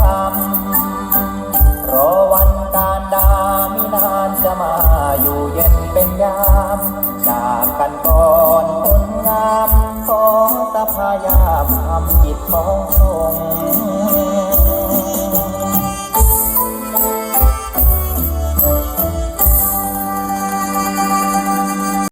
ธรรม รอวันการดามินานจะมาอยู่เย็นเป็นยามจากกันก่อนคนงาม ของสภายามทำจิตมองทรง